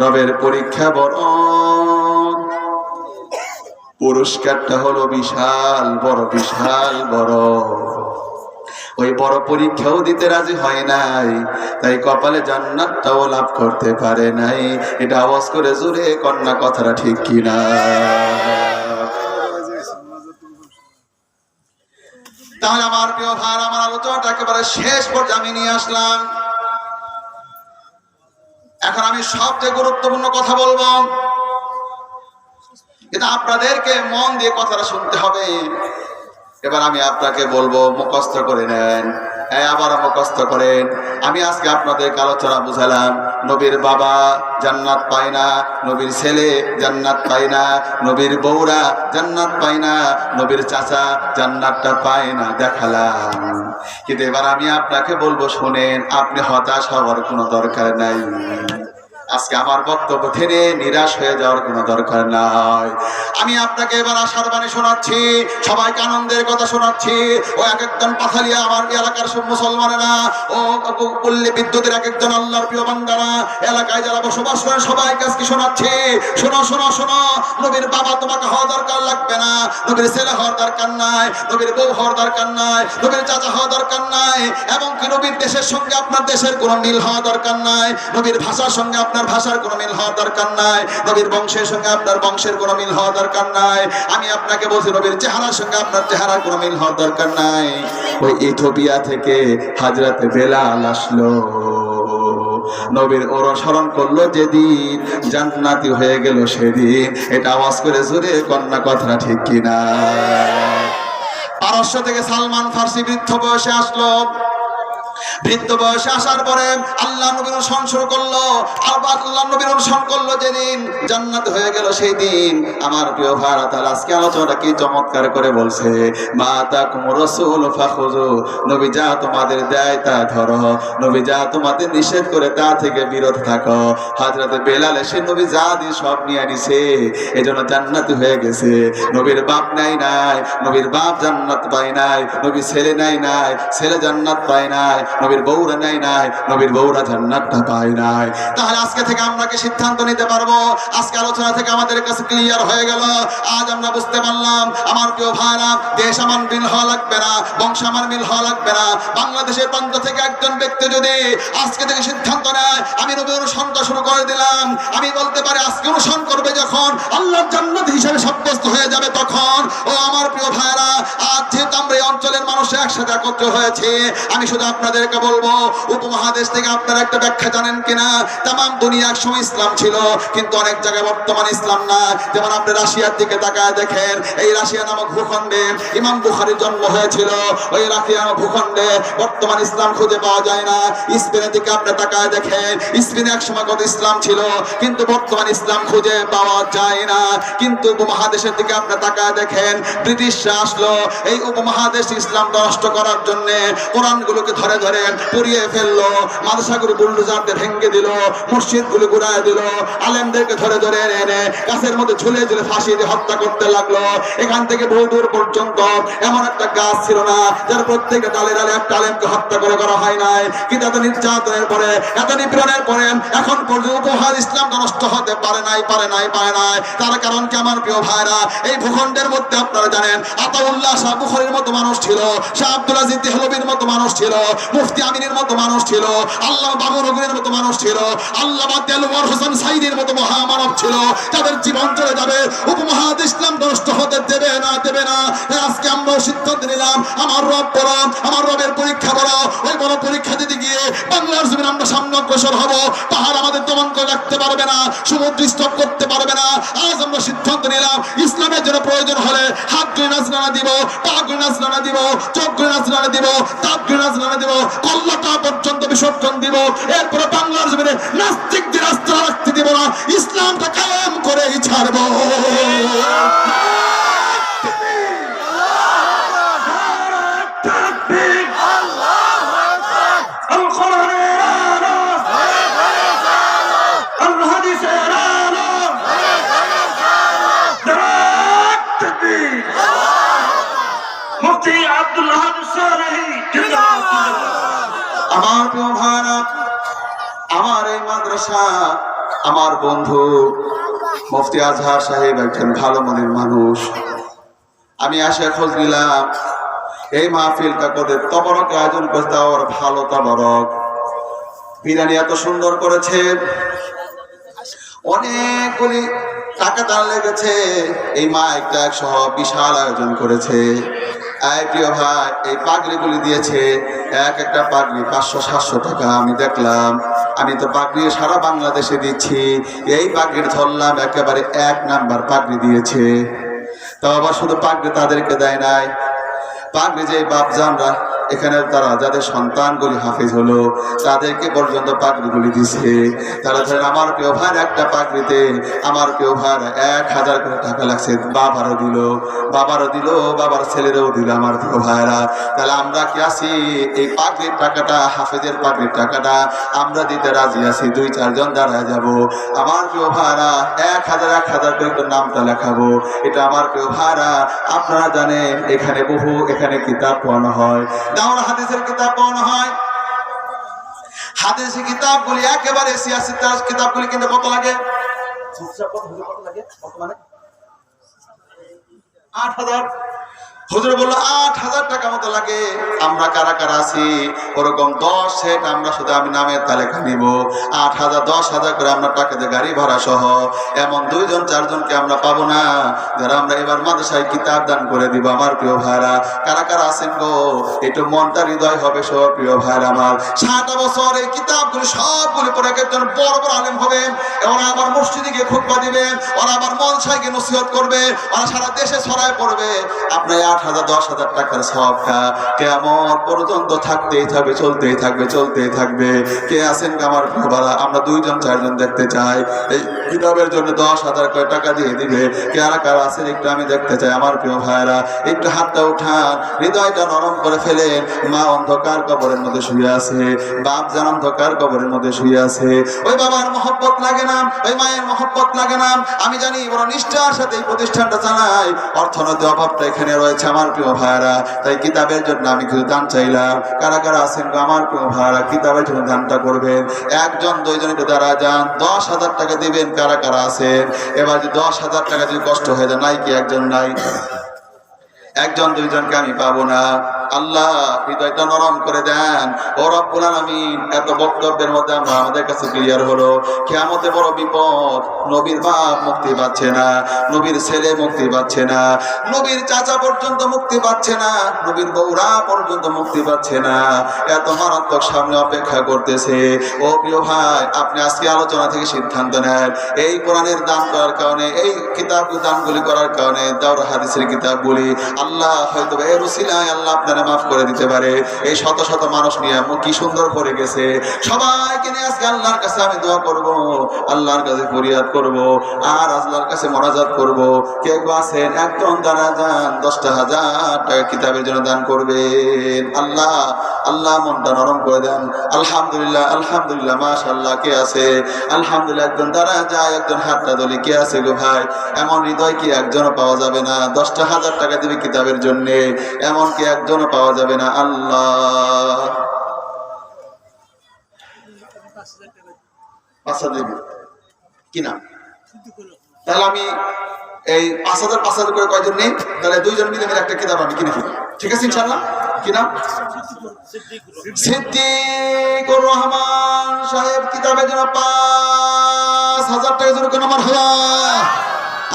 রবের পরীক্ষা বড়। পুরস্কারটা হলো বিশাল, বড় বিশাল, বড়। ওই বড় পরীক্ষাও দিতে রাজি হয় নাই, তাই কপালে জান্নাতটাও লাভ করতে পারে নাই। এটা আওয়াজ করে জোরে কন্যা, কথাটা ঠিক কিনা? তাহলে আমার প্রিয় ভাই, আমার আলোচনাটা একেবারে শেষ পর্যায়ে আমি নিয়ে আসলাম। এখন আমি সবচেয়ে গুরুত্বপূর্ণ কথা বলব। কিন্তু আপনাদেরকে মন দিয়ে কথাটা শুনতে হবে। এবার আমি আপনাকে বলব, মুখস্থ করে নেন। হ্যাঁ আবার মুখস্থ করেন। আমি আজকে আপনাদেরকে আলোচনা বুঝালাম। নবীর বাবা জান্নাত পায় না, নবীর ছেলে জান্নাত পায় না, নবীর বৌরা জান্নাত পায় না, নবীর চাচা জান্নাতটা পায় না, দেখালাম। কিন্তু এবার আমি আপনাকে বলব, শোনেন, আপনি হতাশ হওয়ার কোনো দরকার নাই। আজকে আমার বক্তব্য থেকে নিরাশ হয়ে যাওয়ার কোনো দরকার নাই। আমি আপনাকে এবার আশার বাণী শোনাচ্ছি, সবাইকে আনন্দের কথা শোনাচ্ছি। ও এক একজন পাথালিয়া আমার এলাকার সব মুসলমানেরা, ও পল্লী বিদ্যুতের এক একজন আল্লাহর প্রিয় বান্দারা, এলাকায় যারা বসবাস করেন, সবাইকে আজকে শোনাচ্ছি। শোনো শোনো শোনো, নবীর বাবা তোমাকে হওয়া দরকার লাগবে না। নবীর ছেলে হওয়ার দরকার নাই, নবীর বউ হওয়ার দরকার নাই, নবীর চাচা হওয়া দরকার নাই, এমনকি নবীর দেশের সঙ্গে আপনার দেশের কোনো মিল হওয়া দরকার নাই, নবীর ভাষার সঙ্গে আপনার ভাষার কোনো মিল হওয়ার দরকার নাই। নবীর বংশের সঙ্গে আপনার বংশের কোনো মিল হওয়া দরকার নাই। আমি আপনাকে বলছি, নবীর চেহারার সঙ্গে আপনার চেহারার কোনো মিল হওয়ার দরকার নাই। ওই ইথোপিয়া থেকে হাজরাতে বেলাল আসলো। নবীর অনুসরণ করল যেদিন, জান্নাতি হয়ে গেল সেদিন। এটা আওয়াজ করে জোরে কন্যা কথাটা ঠিক কিনা? পারস্য থেকে সালমান ফার্সি বৃদ্ধ বয়সে আসলো। বৃদ্ধ বয়সে আসার পরে আল্লাহ নবীর অনুসরণ করল। আর আল্লাহ নবীর অনুসরণ করল যেদিন। জান্নাত হয়ে গেল সেই দিন আমার প্রিয় ভারত আর আজকে আলোচনাটা কি চমৎকার করে বলছে? মা তা কুমর ফাখুজু নবী যা তোমাদের দেয় তা ধরো। নবী যা তোমাদের নিষেধ করে তা থেকে বিরত থাকো। হাজরাতে বেলাল এসে নবী যা দিয়ে সব নিয়ে নিছে এজন্য জান্নাত হয়ে গেছে। নবীর বাপ নাই নাই, নবীর বাপ জান্নাত পায় নাই, নবীর ছেলে নাই নাই, ছেলে জান্নাত পায় নাই নবীর বউরা নাই নাই, নবীর বউরা জান্নাতটা পায় নাই। তাহলে আজকে থেকে আমরা কি সিদ্ধান্ত নিতে পারব? আজকে আলোচনা থেকে আমাদের কাছে ক্লিয়ার হয়ে গেল। আজ আমরা বুঝতে পারলাম, আমার প্রিয় ভাইরা, দেশ আমার মিল হওয়া লাগবে না, বংশ আমার মিল হওয়া লাগবে না। বাংলাদেশের প্রান্ত থেকে একজন ব্যক্তি যদি আজকে থেকে সিদ্ধান্ত নেয়, আমি নবী অনুসরণ শুরু করে দিলাম। আমি বলতে পারি, আজকে অনুসরণ করবে যখন আল্লাহর জান্নাত হিসেবে সাব্যস্ত হয়ে যাবে, তখন ও একসাথে একত্র হয়েছে। আমি শুধু আপনাদেরকে বলব, উপমহাদেশ থেকে আপনারা একটা ব্যাখ্যা জানেন কিনা? তাম দুনিয়া এক সময় ইসলাম ছিল, কিন্তু অনেক জায়গায় বর্তমান ইসলাম না। যেমন আপনি রাশিয়ার দিকে তাকায় দেখেন, এই রাশিয়া নামক ভূখণ্ডে ইমাম বুখারির জন্ম হয়েছিল। ওই রাশিয়া ভূখণ্ডে বর্তমান ইসলাম খুঁজে পাওয়া যায় না। স্পেনের দিকে আপনি তাকায় দেখেন, স্পেনে এক সময় কত ইসলাম ছিল, কিন্তু বর্তমান ইসলাম খুঁজে পাওয়া যায় না। কিন্তু উপমহাদেশের দিকে আপনি তাকায় দেখেন, ব্রিটিশরা আসলো, এই উপমহাদেশ ইসলাম নষ্ট করার জন্য কোরআনগুলোকে ধরে ধরে পুড়িয়ে ফেলল, মাদ্রাসাগুলো বুলডোজারতে ভেঙে দিল, মসজিদগুলো গুড়ায় দিল, আলেমদেরকে ধরে ধরে এনে গাছের মধ্যে ঝুলে ঝুলে ফাঁসি দিয়ে হত্যা করতে লাগল। এখান থেকে বহু দূর পর্যন্ত এমন একটা গাছ ছিল না, যার প্রত্যেকটা ডালে ডালে একটা আলেমকে হত্যা করে করা হয় নাই। কিন্তু এত নির্যাতনের পরে, এত নিপীড়নের পরে এখন পর্যন্ত উপহার ইসলাম নষ্ট হতে পারে নাই পারে নাই পারে নাই। তার কারণ কি আমার প্রিয় ভাইরা? এই ভূখণ্ডের মধ্যে আপনারা জানেন, আতাউল্লাহ শাহ বুখারীর মতো মানুষ ছিল। শাহ আব্দুল আজিজ দেহলবির মতো মানুষ ছিল, মুফতি আমিনের মতো মানুষ ছিল, আল্লাহ বাবুরগুনের মতো মানুষ ছিল আল্লাহ দেলওয়ার হোসেন সাইদের মতো মহামানব ছিল, যাদের জীবন চলে যাবে উপমহাদ ইসলাম নষ্ট হতে দেবে না দেবে না। আজকে আমরা সিদ্ধান্ত নিলাম, আমার রব বড় আমার রবের পরীক্ষা বড় ওই বড় পরীক্ষা দিতে গিয়ে বাংলার জমিন আমরা সামনে অগ্রসর হব, পাহাড় আমাদের দমন করে রাখতে পারবে না, সমুদ্র স্টপ করতে পারবে না, আজ আমরা সিদ্ধান্ত নিলাম, ইসলামের জন্য প্রয়োজন হলে হাত গুলি নাজরানা দিব, পা গুলি নাজরানা দিব, চোখ গুলি নাজরানা দিব তাপ গুলি নাজরানা দিব, কল্লাটা পর্যন্ত বিসর্জন দিব। এরপরে বাংলার দিব না, ইসলামটা কায়েম করেই ছাড়বো। আমার আমার এই মাদ্রাসা আমার বন্ধু মুফতি আজহার সাহেব একজন ভালো মনের মানুষ। আমি আসে খোঁজ নিলাম, এই মাহফিলটা করে তবরক আয়োজন করতে ওর ভালো তবরক। বিরিয়ানি এত সুন্দর করেছে, অনেকগুলি টাকা দান লেগেছে, এই মাইকটা সহ বিশাল আয়োজন করেছে। প্রিয় ভাই, এই পাগড়িগুলি দিয়েছে এক একটা পাগড়ি পাঁচশো, সাতশো টাকা, আমি দেখলাম। আমি তো পাগড়ি সারা বাংলাদেশে দিচ্ছি। এই পাগড়ি ধরলাম একেবারে এক নাম্বার পাগড়ি দিয়েছে। তো আবার শুধু পাগড়ি তাদেরকে দেয় নাই। পাগড়ি যে বাপজানরা এখানে তারা, যাদের সন্তানগুলি হাফিজ হলো, তাদেরকে পর্যন্ত পাগড়িগুলি দিছে। তারা ধরেন, আমার প্রিয় ভাইয়ের একটা পাগড়িতে, আমার প্রিয় ভাইয়ের এক হাজার করে টাকা লাগছে, বাবারও দিল বাবারও দিল, বাবার ছেলেরও দিল, আমার প্রিয় ভাইয়েরা তাহলে আমরা কি আছি? এই পাগড়ির টাকাটা, হাফেজের পাগড়ির টাকাটা, আমরা দিতে রাজি আছি, দুই, চারজন দাঁড়ায় যাব। আমার প্রিয় ভাইরা, এক হাজার এক হাজার করে নামটা লেখাবো। এটা আমার প্রিয় ভাইরা, আপনারা জানেন, এখানে বহু, এখানে কিতাব পড়ানো হয়। দাওরা হাদিসের কিতাব পড়ানো হয়। হাদিসের কিতাবগুলি একেবারে সিয়াসি তার কিতাবগুলি কিন্তু কত লাগে? আট হাজার। হুজুর বলল, আট হাজার টাকা মতো লাগে। আমরা কারা কারা আছি? ওরকম দশ সেট আমরা শুধু আমি নামের তালিকা নিব। আট হাজার, দশ হাজার করে আমরা টাকা দিয়ে গাড়ি ভাড়া সহ এমন দুইজন, চারজনকে আমরা পাবো না। যারা আমরা এবার মাদ্রাসায় কিতাব দান করে দিব, আমার প্রিয় ভাইরা। কারা কারা আছেন গো? একটু মনটা হৃদয় হবে সব প্রিয় ভাইরা আমার। সাতটা বছর এই কিতাবগুলি সবগুলি পরে একজন বড় বড় আলেম হবে ওরা আবার মসজিদে গিয়ে খুতবা দিবে ওরা আবার মনসায় নসিহত করবে। ওরা সারা দেশে ছড়ায় পড়বে। আপনার আট হাজার, দশ হাজার টাকার সবটা। কেমন পর্যন্ত থাকতেই থাকবে, চলতেই থাকবে চলতেই থাকবে। কে আছেন আমার বাবা আমরা দুইজন, চারজন দেখতে চাই। এই কিতাবের জন্য দশ হাজার করে টাকা দিয়ে দিবে। কে আর কার আছেন একটু আমি দেখতে চাই, আমার প্রিয় ভাইয়েরা। একটু হাতটা উঠান, হৃদয়টা নরম করে ফেলেন। মা অন্ধকার কবরের মধ্যে শুয়ে আছে, বাপ যেন অন্ধকার কবরের মধ্যে শুয়ে আছে। ওই বাবার মহব্বত লাগে না, ওই মায়ের মহব্বত লাগে না। আমি জানি বড় নিষ্ঠার সাথে এই প্রতিষ্ঠানটা চালাই অর্থনৈতিক অভাবটা এখানে রয়েছে। আমার প্রিয় ভাইয়েরা, তাই কিতাবের জন্য আমি কিছু দান চাইলাম। কারা কারা আছেন আমার প্রিয় ভাইয়েরা, কিতাবের জন্য দানটা করবেন। একজন, দুইজন একটু দ্বারা যান। দশ হাজার টাকা দিবেন কারা কারা আছেন? এবার যে দশ হাজার টাকা যদি কষ্ট হয়ে যায়, নাই কি একজন নাই? একজন, দুইজনকে আমি পাবো না। আল্লাহ হৃদয়টা নরম করে দেন। ও রব্বুল আলামিন, এত বক্তব্যের মধ্যে আমরা আমাদের কাছে ক্লিয়ার হলো। কেমতে বড় বিপদ, নবীর বাপ মুক্তি পাচ্ছে না, নবীর ছেলে মুক্তি পাচ্ছে না, নবীর চাচা পর্যন্ত মুক্তি পাচ্ছে না, নবীর বৌরা পর্যন্ত মুক্তি পাচ্ছে না। এত মারাত্মক সামনে অপেক্ষা করতেছে। ও প্রিয় ভাই, আপনি আজকে আলোচনা থেকে সিদ্ধান্ত নেন। এই কোরআনের দান করার কারণে, এই কিতাব দানগুলি করার কারণে, দাওরা হাদিসের কিতাবগুলি আল্লাহ হয়তো এর উসিলায় আল্লাহ আপনারা মাফ করে দিতে পারে। এই শত শত মানুষ নিয়ে এমন কি সুন্দর করে গেছে। সবাইকে নিয়ে আজকে আল্লাহর কাছে আমি দোয়া করব, আল্লাহর কাছে ফরিয়াদ করব, আর আল্লাহর কাছে মনাজাত করব। কেউ আছেন? একজন দানা যান, দশটা হাজার টাকা কিতাবের জন্য দান করবেন। আল্লাহ আল্লাহ মনটা নরম করে দেন। আলহামদুলিল্লাহ আলহামদুলিল্লাহ, মাশাআল্লাহ, কে আছে? আলহামদুলিল্লাহ, একজন দাঁড়া যায়, একজন হাতটা দলি কে আছে গো ভাই? এমন হৃদয় কি একজনও পাওয়া যাবে না? দশটা হাজার টাকা দিবে কিতাবের জন্য এমন কি একজনও পাওয়া যাবে না। আল্লাহ। কি নাম? তাহলে আমি এই পাঁচ হাজার পাঁচ হাজার করে কয়জন নেই? তাহলে দুইজন মিলে মিলে একটা কিতাব আমি কিনে ফেলি ঠিক আছে ইনশাল্লাহ কি নাম? সিদ্দিকুর রহমান সাহেব কিতাবের জন্য পাঁচ হাজার টাকা জন্য কোনো আমার হওয়া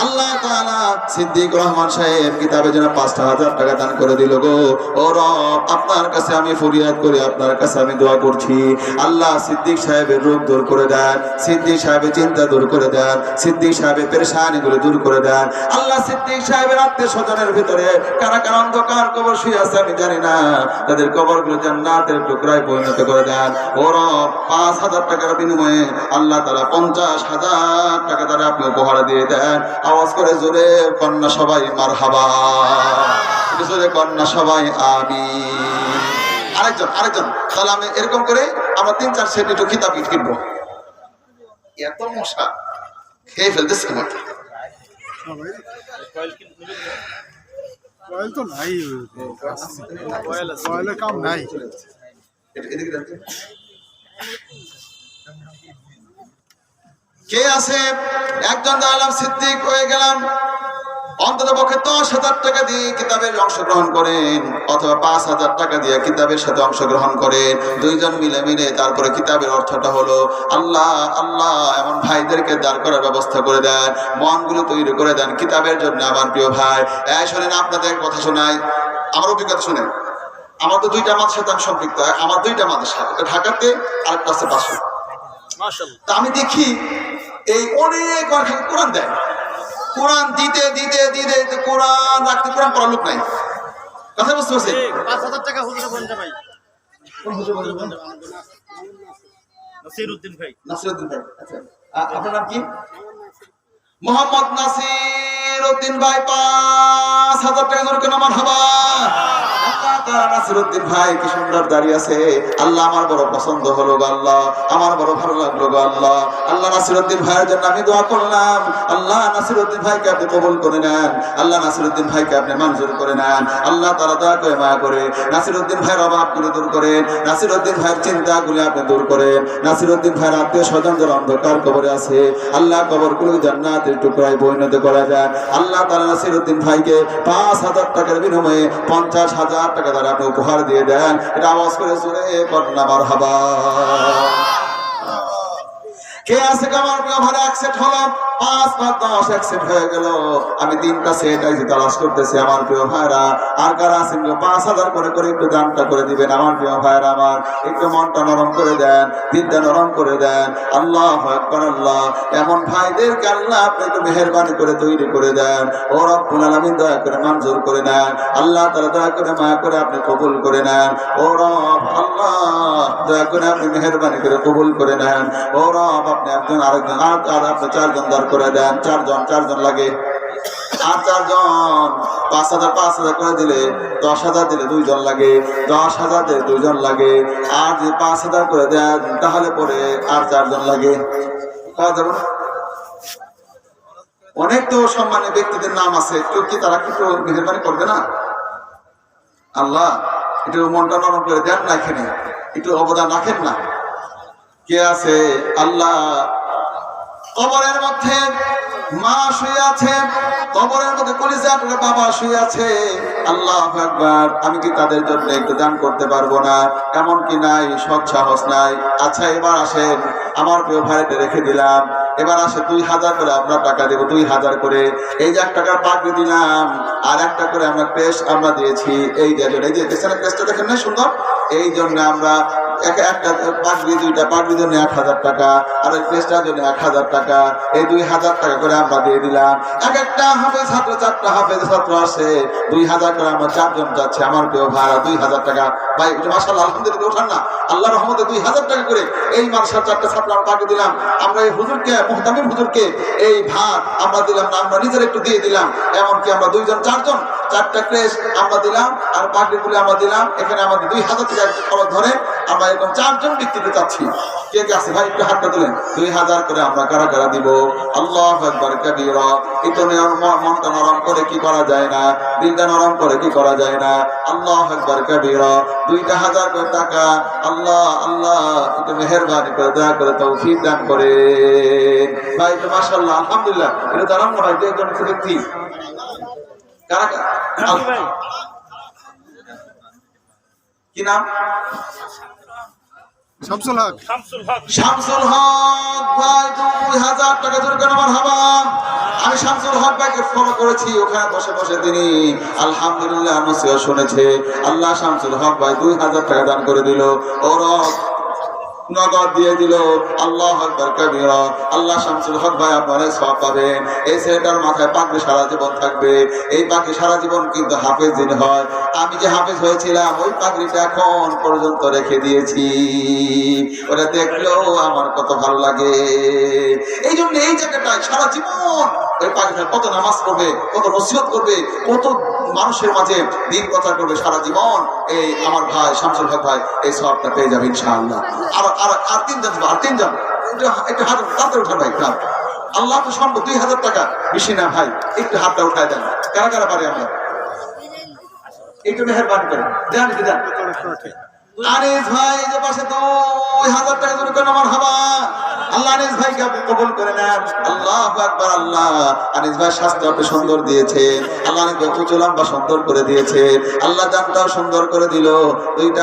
আল্লাহ তাআলা সিদ্দিক রহমান সাহেব কিতাবের জন্য পাঁচটা হাজার টাকা দান করে দিল গো। ও রব, আপনার কাছে আমি ফরিয়াদ করি, আপনার কাছে আমি দোয়া করছি। আল্লাহ সিদ্দিক সাহেবের রোগ দূর করে দেন, সিদ্দিক সাহেবের চিন্তা দূর করে দেন, সিদ্দিক সাহেবের পেরেশানিগুলো দূর করে দেন। আল্লাহ সিদ্দিক সাহেবের আত্মীয় স্বজনের ভিতরে কারা কারা অন্ধকার কবর শুয়ে আছে আমি জানি না। তাদের কবরগুলো জান্নাতের টুকরায় পরিণত করে দেন। ও রব, পাঁচ হাজার টাকার বিনিময়ে আল্লাহ তারা পঞ্চাশ হাজার টাকা তারা আপনি উপহার দিয়ে দেন। আওয়াজ করে জোরে কন্যা সবাই মার হাবা জোরে কন্যা সবাই আমি আরেকজন আরেকজন তাহলে আমি এরকম করে আমরা তিন চার সেট একটু কিতাব কিনবো এত মশা খেয়ে ফেলতেছে আমাকে। কয়েল তো নাই কয়েলের কাম নাই। এদিকে। কে আছে? একজন দাঁড়ালাম সিদ্দিক হয়ে গেলাম। অন্তত পক্ষে দশ হাজার টাকা দিয়ে কিতাবের অংশগ্রহণ করেন অথবা পাঁচ হাজার টাকা দিয়ে কিতাবের সাথে অংশগ্রহণ করেন। দুইজন মিলে মিলে তারপরে কিতাবের অর্থটা হলো আল্লাহ আল্লাহ এমন ভাইদেরকে দাঁড় করার ব্যবস্থা করে দেন মনগুলো তৈরি করে দেন কিতাবের জন্য আমার প্রিয় ভাই। এই শোনেন আপনাদের কথা শোনাই। আমার অভিজ্ঞতা শোনেন। আমার তো দুইটা মাদের সাথে আমি সম্পৃক্ত। আমার দুইটা একটা ঢাকাতে আর একটা আছে পাশে তা আমি দেখি এই অনেক কোরআন দেয়। কোরআন দিতে দিতে দিতে কোরআন রাখতে কোরআন পড়ার লোক নাই। কথা বুঝতে পারছি পাঁচ হাজার টাকা হুজুরে ভাই। ভাই। নাসিরউদ্দিন ভাই আচ্ছা। আপনার নাম কি? মোহাম্মদ নাসির উদ্দিন ভাই পাঁচ হাজার টাকা কেন আমার হবা নাসিরুদ্দিন ভাই ভাইয়ের জন্য আমি আপনি দূর করেন। নাসিরুদ্দিন ভাইয়ের ভাইয়ের আত্মীয় স্বজন যারা অন্ধকার কবরে আছে। আল্লাহ কবরগুলো জান্নাতের টুকরায় পরিণত করা যায়। আল্লাহ তারা নাসিরুদ্দিন ভাইকে পাঁচ হাজার টাকার বিনিময়ে পঞ্চাশ হাজার টাকা দ্বারা আপনি উপহার দিয়ে দেন। এটা আওয়াজ করে সুরে কন্যামার হাবা। কে আছে আমার ভাড়া অ্যাকসেপ্ট হলো পাঁচ পাঁচ দশ অ্যাকসেপ্ট হয়ে গেল। আমি তিনটা সেট আইছি, তালাশ করতেছি আমার প্রিয় ভাইরা। আর কারা আছেন পাঁচ হাজার করে করে একটু দামটা করে দিবেন আমার প্রিয় ভাইরা আমার। একটু মনটা নরম করে দেন দিনটা নরম করে দেন। আল্লাহ আকবার, আল্লাহ। এমন ভাইদেরকে আল্লাহ আপনি একটু মেহরবানি করে তৈরি করে দেন। দয়া করে মঞ্জুর করে নেন। আল্লাহ তাআলা দয়া করে মায়া করে আপনি কবুল করে নেন। ও আল্লাহ। দয়া করে আপনি মেহরবানি করে কবুল করে নেন। ও আপনি একজন আরেকজন, আর আর আপনি চারজন দাঁড় করে দেন, চারজন চারজন লাগে। আর চারজন, পাঁচ হাজার পাঁচ হাজার করে দিলে দশ হাজার দিলে দুইজন লাগে, দশ হাজার দিলে দুইজন লাগে। আর যদি পাঁচ হাজার করে দেন, তাহলে পরে আর চারজন লাগে? অনেক তো সম্মানের ব্যক্তিদের নাম আছে, একটু কি তারা কি একটু মেহরবানি করবে না? আল্লাহ, একটু মনটা নরম করে দেন না এখানে, একটু অবদান রাখেন না। কে আছে? আল্লাহ কবরের মধ্যে মা শুয়ে আছে কবরের মধ্যে কলিজা করে বাবা শুয়ে আছে আল্লাহ একবার আমি কি তাদের জন্য একটু দান করতে পারব না এমন কি নাই সৎ সাহস নাই আচ্ছা এবার আসেন আমার প্রিয় ভাইকে রেখে দিলাম এবার আসে দুই হাজার করে আমরা টাকা দেবো দুই হাজার করে এই যে এক টাকার পাগড়ি দিলাম আর একটা করে আমরা ক্রেস্ট আমরা দিয়েছি এই যে এই যে পেছনে ক্রেস্টটা দেখেন না সুন্দর এই জন্য আমরা একটা এক হাজার টাকা, আর এক হাজার টাকা। এই দুই হাজার টাকা করে আমরা দিয়ে দিলাম। এক একটা হাফেজ, ছাত্র, চারটা হাফেজ, ছাত্র দুই হাজার করে আমরা চারজন যাচ্ছে, আমার কেউ ভাড়া দুই হাজার টাকা ভাই মাসাল্লাহ আলহামদুলিল্লাহ, ওঠান না। আল্লাহ রহমতে দুই হাজার টাকা করে এই মাদ্রাসার চারটা ছাত্র আমরা দিলাম। আমরা এই হুজুরকে, মোহতামিম হুজুরকে এই ভাত আমরা দিলাম না, আমরা নিজের একটু দিয়ে দিলাম। এমনকি আমরা দুইজন, চারজন, চারটা ক্রেস আমরা দিলাম, আর পাগড়িগুলি আমরা দিলাম। এখানে আমাদের দুই হাজার টাকা খরচ ধরে আমরা এরকম চারজন ব্যক্তিতে চাচ্ছি কে কে আছে? ভাই, একটু হাতটা তুলেন। দুই হাজার করে আমরা কারা কারা দিব। আল্লাহ একবার কবিরা। কিন্তু মনটা নরম করে কি করা যায় না? দিলটা নরম করে কি করা যায় না? আল্লাহ একবার কবিরা। দুইটা হাজার করে টাকা আল্লাহ আল্লাহ একটু মেহরবানি করে দয়া করে তৌফিক দান করে ভাই তো মাসাল্লাহ আলহামদুলিল্লাহ এটা দাঁড়ান না ভাই দু একজন ব্যক্তি কারা কি নাম? শামসুল হক। শামসুল হক। শামসুল হক ভাই দুই হাজার টাকা জোর কেন আমার হাবা। আমি শামসুল হক ভাইকে ফলো করেছি ওখানে বসে বসে তিনি আলহামদুলিল্লাহ নসিহত শুনেছে। আল্লাহ শামসুল হক ভাই দুই হাজার টাকা দান করে দিল। ওর নগদ দিয়ে দিল। আল্লাহ আল্লাহ শামসুল হক ভাই আপনারা সব পাবেন এই ছেলেটার মাথায় পাকড়ি সারা জীবন থাকবে। এই পাখি সারা জীবন কিন্তু হাফেজ দিন হয়। আমি যে হাফেজ হয়েছিলাম, ওই পাখিটা এখন পর্যন্ত রেখে দিয়েছি। ওটা দেখলেও আমার কত ভালো লাগে। এই জন্য এই জায়গাটায় সারা জীবন কত নামাজ পড়বে, কত নসিহত করবে, কত মানুষের মাঝে দিন কথা করবে সারা জীবন, এই আমার ভাই, শামসুল হক ভাই, এই সবটা পেয়ে যাবে ইনশাআল্লাহ। আর আর আর তিন তিনজন আর তিনজন একটু একটু হাত তাতে উঠান ভাই হাত। আল্লাহ তো সম্ভব, দুই হাজার টাকা বেশি না ভাই, একটু হাতটা উঠায় দেন। কারা কারা পারে আমরা? একটু মেহরবানি করেন। দেন দেন। ওই হাজার টাকা আমার হাবা। আল্লাহ করে আল্লাহ আল্লাহ। ভাই স্বাস্থ্য সুন্দর দিয়েছে। আল্লাহ সুন্দর করে দিয়েছে। জানটাও সুন্দর করে দিল। দুইটা